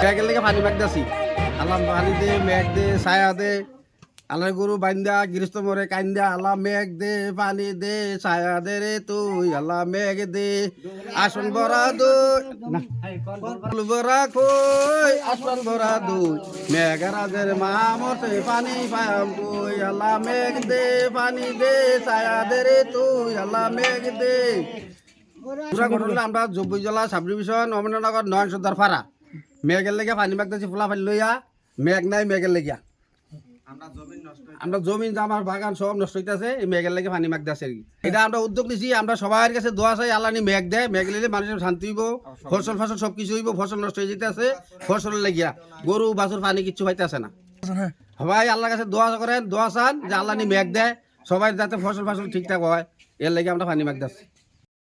Cycle থেকে পানি মেঘ দাসি আল্লাহ পানি দে মেঘ দে ছায়া দে আল্লাহ গরু বান্দা গৃহস্থ মরে কান্দা আল্লাহ মেঘ দে পানি দে ছায়া দে রে তুই আল্লাহ মেঘ দে। আসন ভরা দুই ভরা কই আসন ভরা দুই। মেঘ রাজের মা মতে পানি পায়াম তুই আল্লাহ মেঘ দে পানি দে ছায়া দে রে তুই আল্লাহ মেঘ দে। পুরা ঘটনা আমরা জব্বই জেলা সাব ডিভিশন অমরনগর নয়ন সর্দার ফাড়া মেঘের লেগে পানি মাগতেছি ফুলা ফালি লইয়া। মেঘ নাই মেঘের লেগিয়া। আমরা জমিন আমার বাগান সব নষ্ট হইতেছে এই মেঘের লেগে পানি আর কি। এটা আমরা উদ্যোগ নিছি আমরা সবার কাছে দোয়া চাই আল্লাহ নি মেঘ দেয় মেঘ দিলে মানুষের শান্তি হইব ফসল ফসল সব কিছু হইব ফসল নষ্ট হয়ে যেতেছে ফসল লেগিয়া। গরু বাছুর পানি কিচ্ছু পাইতেছে না। সবাই আল্লাহর কাছে দোয়া করেন দোয়া চান যে আল্লাহ নি মেঘ দেয় সবাই যাতে ফসল ফসল ঠিকঠাক হয় এর লেগে আমরা পানি মাগতেছি